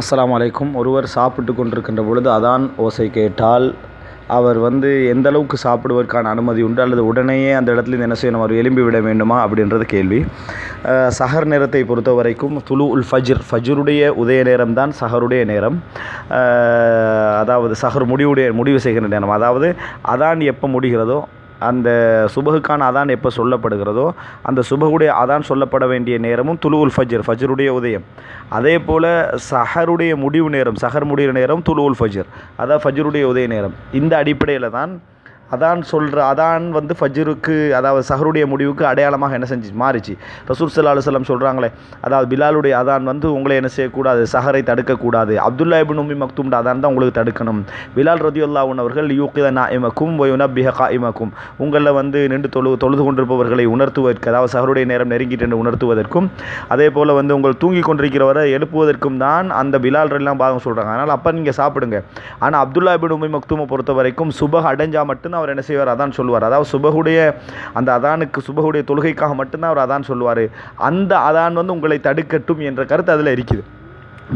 அஸ்லாம் அலைக்கும். ஒருவர் சாப்பிட்டு கொண்டிருக்கின்ற பொழுது அதான் ஓசை கேட்டால் அவர் வந்து எந்த அளவுக்கு சாப்பிடுவதற்கான அனுமதி உண்டு அல்லது உடனேயே அந்த இடத்துல என்ன செய்யணும் அவர் எழும்பி விட வேண்டுமா அப்படின்றது கேள்வி. சஹர் நேரத்தை பொறுத்த வரைக்கும் துலு உல் ஃபஜ்ர் ஃபஜ்ருடைய உதய நேரம் தான் சஹருடைய நேரம். அதாவது சஹர் முடிவுடைய முடிவு செய்கின்ற நேரம். அதாவது அதான் எப்போ முடிகிறதோ அந்த சுபகுக்கான அதான் எப்போ சொல்லப்படுகிறதோ அந்த சுபகுடைய அதான் சொல்லப்பட வேண்டிய நேரமும் துலுவுல் ஃபஜ்ர் ஃபஜ்ருடைய உதயம். அதே போல் சஹருடைய முடிவு நேரம் சஹர் முடிவு நேரம் துலுவுல் ஃபஜர். அதான் ஃபஜ்ருடைய உதய நேரம். இந்த அடிப்படையில் தான் அதான் சொல்கிற அதான் வந்து ஃபஜ்ருக்கு அதாவது சஹருடைய முடிவுக்கு அடையாளமாக என்ன செஞ்சு மாறிச்சு. ரசூல் சல்லா அலுவலம் சொல்கிறாங்களே அதாவது பிலாலுடைய அதான் வந்து உங்களை என்ன செய்யக்கூடாது சஹரை தடுக்கக்கூடாது. அப்துல்லா இபின் உம்மி மக்தூம்ட அதான் தான் உங்களுக்கு தடுக்கணும். பிலால் ரதியுல்லாவுன் அவர்கள் யூக்கித நாயமக்கும் ஒயுனபிஹ காயிமக்கும் உங்களில் வந்து நின்று தொழு தொழுது கொண்டிருப்பவர்களை உணர்த்துவதற்கு அதாவது சஹருடைய நேரம் நெருங்கிட்டு என்று உணர்த்துவதற்கும் அதே போல் வந்து உங்கள் தூங்கி கொண்டிருக்கிறவரை எழுப்புவதற்கும் தான் அந்த பிலால் எல்லாம் பாகம் சொல்கிறாங்க அதனால் அப்போ நீங்கள் சாப்பிடுங்க. ஆனால் அப்துல்லா இபின் உம்மி மக்தூமை பொறுத்த வரைக்கும் சுபக அடைஞ்சால் மட்டும்தான் அவர் என்ன செய்வார்? அதான் சொல்லுவார். அதாவது சுபகுடைய அந்த அதானுக்கு சுபகுடைய தொழுகைக்காக மட்டும்தான் அவர் அதான் சொல்லுவார். அந்த அதான் வந்து உங்களை தடுக்கட்டும் என்ற கருத்து அதில் இருக்குது.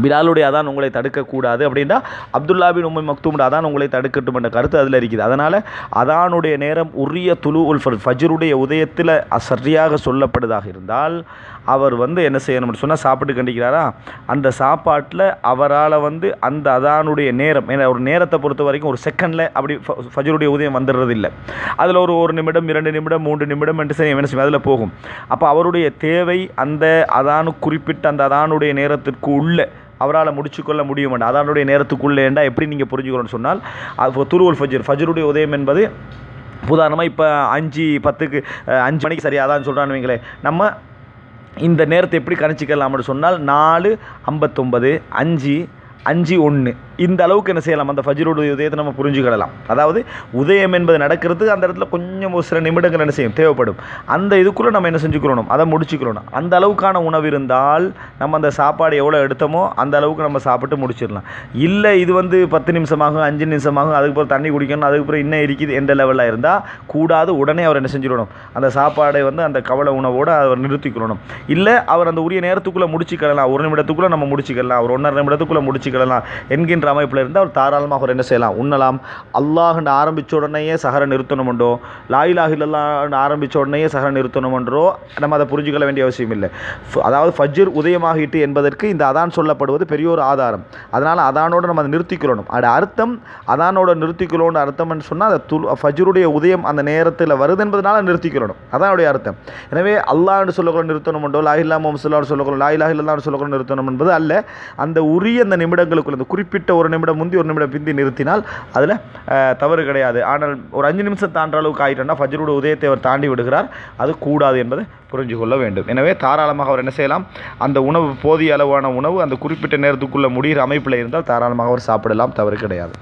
பிலாலுடைய அதான் உங்களை தடுக்கக்கூடாது அப்படின்னா அப்துல்லா பின் உம்மை மக்தூமுடைய அதான் உங்களை தடுக்கட்டும் என்ற கருத்து அதில் இருக்குது. அதனால் அதானுடைய நேரம் உரிய துலு உல் ஃபர் ஃபஜ்ருடைய உதயத்தில் சரியாக சொல்லப்படுதாக இருந்தால் அவர் வந்து என்ன செய்யணும்னு சொன்னால் சாப்பிட்டு கண்டிக்கிறாரா? அந்த சாப்பாட்டில் அவரால் வந்து அந்த அதானுடைய நேரம் ஏன்னா ஒரு நேரத்தை பொறுத்த வரைக்கும் ஒரு செகண்டில் அப்படி ஃபஜருடைய ஃபஜ்ருடைய உதயம் வந்துடுறது இல்லை அதில் ஒரு ஒரு நிமிடம் இரண்டு நிமிடம் மூன்று நிமிடம் என்று செய்ய என்ன செய்யும்? அதில் போகும். அப்போ அவருடைய தேவை அந்த அதானு குறிப்பிட்ட அந்த அதானுடைய நேரத்திற்கு உள்ள அவரால் முடிச்சுக்கொள்ள முடியும் அதனுடைய அதானுடைய நேரத்துக்குள்ளேண்டா எப்படி நீங்கள் புரிஞ்சுக்கணும்னு சொன்னால் அது துருவல் ஃபஜர் ஃபஜருடைய உதயம் என்பது உதாரணமாக இப்போ அஞ்சு பத்துக்கு அஞ்சு மணிக்கு சரியாக அதான் சொல்கிறான்னு வைங்களேன். நம்ம இந்த நேரத்தை எப்படி கணிச்சிக்கலாம்னு சொன்னால் நாலு ஐம்பத்தொம்பது அஞ்சு அஞ்சு ஒன்று இந்த அளவுக்கு என்ன செய்யலாம்? அந்த ஃபஜ்ரோட உதயத்தை நம்ம புரிஞ்சுக்கிடலாம். அதாவது உதயம் என்பது நடக்கிறது அந்த இடத்துல கொஞ்சம் ஒரு சில நிமிடங்கள் என்ன செய்யும்? தேவைப்படும். அந்த இதுக்குள்ளே நம்ம என்ன செஞ்சுக்கிறோம் அதை முடிச்சுக்கிறோம் அந்த அளவுக்கான உணவு இருந்தால் நம்ம அந்த சாப்பாடு எவ்வளோ எடுத்தோமோ அந்த அளவுக்கு நம்ம சாப்பிட்டு முடிச்சிடலாம். இல்லை இது வந்து பத்து நிமிஷமாகும் அஞ்சு நிமிஷமாகும் அதுக்கப்புறம் தண்ணி குடிக்கணும் அதுக்கப்புறம் இன்னும் இருக்குது எந்த லெவலில் இருந்தால் கூடாது உடனே அவர் என்ன செஞ்சிடணும்? அந்த சாப்பாடை வந்து அந்த கவலை உணவோடு அவர் நிறுத்திக்கணும் இல்லை அவர் அந்த உரிய நேரத்துக்குள்ளே முடிச்சுக்கலாம் ஒரு நிமிடத்துக்குள்ளே நம்ம முடிச்சுக்கலாம் ஒரு ஒன்றரை நிமிடத்துக்குள்ளே முடிச்சுக்கலாம் என்கின்ற அமைப்பில் இருந்தால் அவர் தாராளமாக அவர் என்ன செய்யலாம்? உண்ணலாம். அல்லாஹ்னு ஆரம்பித்த உடனேயே சஹர உண்டோ? லாயிலாஹில்லான்னு ஆரம்பித்த உடனேயே சஹர நிறுத்தணுமென்றோ நம்ம அதை புரிஞ்சுக்கொள்ள வேண்டிய அவசியம் இல்லை. அதாவது ஃபஜ்ர் உதயமாகிட்டு என்பதற்கு இந்த அதான் சொல்லப்படுவது பெரிய ஒரு ஆதாரம். அதனால் அதானோடு நம்ம அதை நிறுத்திக்கொள்ளணும். அது அர்த்தம் அதானோட நிறுத்திக்கொள்ளணும் அர்த்தம்னு சொன்னால் அந்த துல் ஃபஜ்ருடைய உதயம் அந்த நேரத்தில் வருது என்பதனால நிறுத்திக்கொள்ளணும். அதானுடைய அர்த்தம். எனவே அல்லாஹ்னு சொல்லக்கூட நிறுத்தணும் உண்டோ? லாயில்லா முஹம்மது சொல்லக்கூட லாயிலா சொல்லக்கூட நிறுத்தணும் என்பது அல்ல. அந்த உரிய அந்த நிமிடங்களுக்குள்ள அந்த குறிப்பிட்ட ஒரு நிமிடம் முந்தி ஒரு நிமிடம் பிந்தி நிறுத்தினால் அதில் தவறு கிடையாது. ஆனால் ஒரு அஞ்சு நிமிஷம் தாண்ட அளவுக்கு ஆகிட்டோம்னா ஃபஜ்ருடைய உதயத்தை அவர் தாண்டி விடுகிறார். அது கூடாது என்பதை புரிஞ்சு கொள்ள வேண்டும். எனவே தாராளமாக அவர் என்ன செய்யலாம்? அந்த உணவு போதிய அளவான உணவு அந்த குறிப்பிட்ட நேரத்துக்குள்ளே முடிகிற அமைப்பில் இருந்தால் தாராளமாக அவர் சாப்பிடலாம். தவறு கிடையாது.